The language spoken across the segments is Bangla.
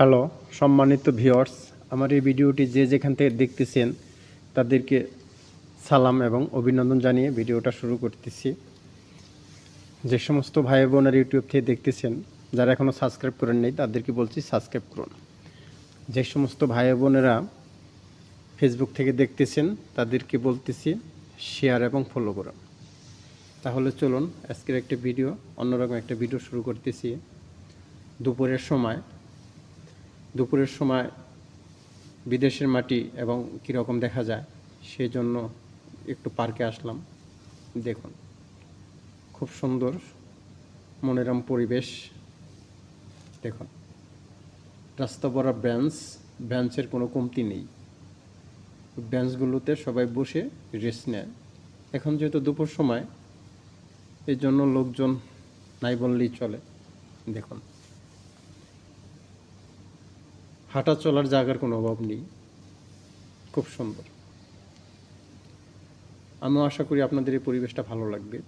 হ্যালো, সম্মানিত ভিউয়ার্স, আমার এই ভিডিওটি যে যেখান থেকে দেখতেছেন, তাদেরকে সালাম এবং অভিনন্দন জানিয়ে ভিডিওটা শুরু করতেছি। যে সমস্ত ভাই বোনের ইউটিউব থেকে দেখতেছেন, যারা এখনও সাবস্ক্রাইব করেন নাই, তাদেরকে বলছি সাবস্ক্রাইব করুন। যে সমস্ত ভাই বোনেরা ফেসবুক থেকে দেখতেছেন, তাদেরকে বলতেছি শেয়ার এবং ফলো করুন। তাহলে চলুন, আজকের একটা ভিডিও, অন্যরকম একটা ভিডিও শুরু করতেছি। দুপুরের সময় দুপুরের সময় বিদেশের মাটি এবং কীরকম দেখা যায় সেই জন্য একটু পার্কে আসলাম। দেখুন, খুব সুন্দর মনোরম পরিবেশ। দেখুন, রাস্তা বড়া বেঞ্চ বেঞ্চের কোনো কমতি নেই। বেঞ্চগুলোতে সবাই বসে রেস্ট নেয়। এখন যেহেতু দুপুর সময়, এই জন্য লোকজন নাই বললেই চলে। দেখুন হাঁটা চলার জায়গার কোনো অভাব নেই। খুব সুন্দর। আমিও আশা করি আপনাদের এই পরিবেশটা ভালো লাগবে।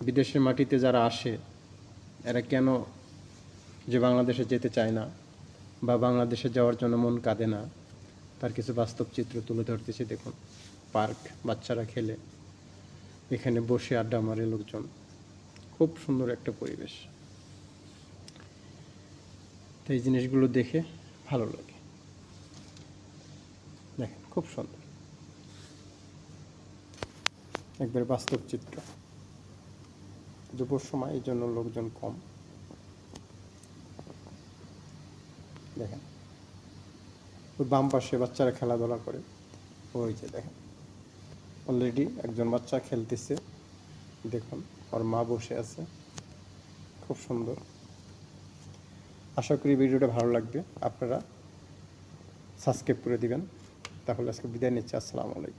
বিদেশের মাটিতে যারা আসে, এরা কেন যে বাংলাদেশে যেতে চায় না বা বাংলাদেশে যাওয়ার জন্য মন কাঁদে না, তার কিছু বাস্তব চিত্র তুলে ধরতেছি। দেখুন, পার্ক, বাচ্চারা খেলে, এখানে বসে আড্ডা মারে লোকজন। খুব সুন্দর একটা পরিবেশ। এই জিনিসগুলো দেখে ভালো লাগে। দেখেন, খুব সুন্দর। একবার বাস্তব চিত্র। দুপুর সময় এই জন্য লোকজন কম। দেখেন, ওই বাম পাশে বাচ্চারা খেলাধুলা করে। ওই যে দেখেন অলরেডি একজন বাচ্চা খেলতেছে। দেখুন, ওর মা বসে আছে। খুব সুন্দর। আশা করি ভিডিওটা ভালো লাগবে। আপনারা সাবস্ক্রাইব করে দিবেন। তাহলে আজকে বিদায় নিচ্ছি। আসসালামু আলাইকুম।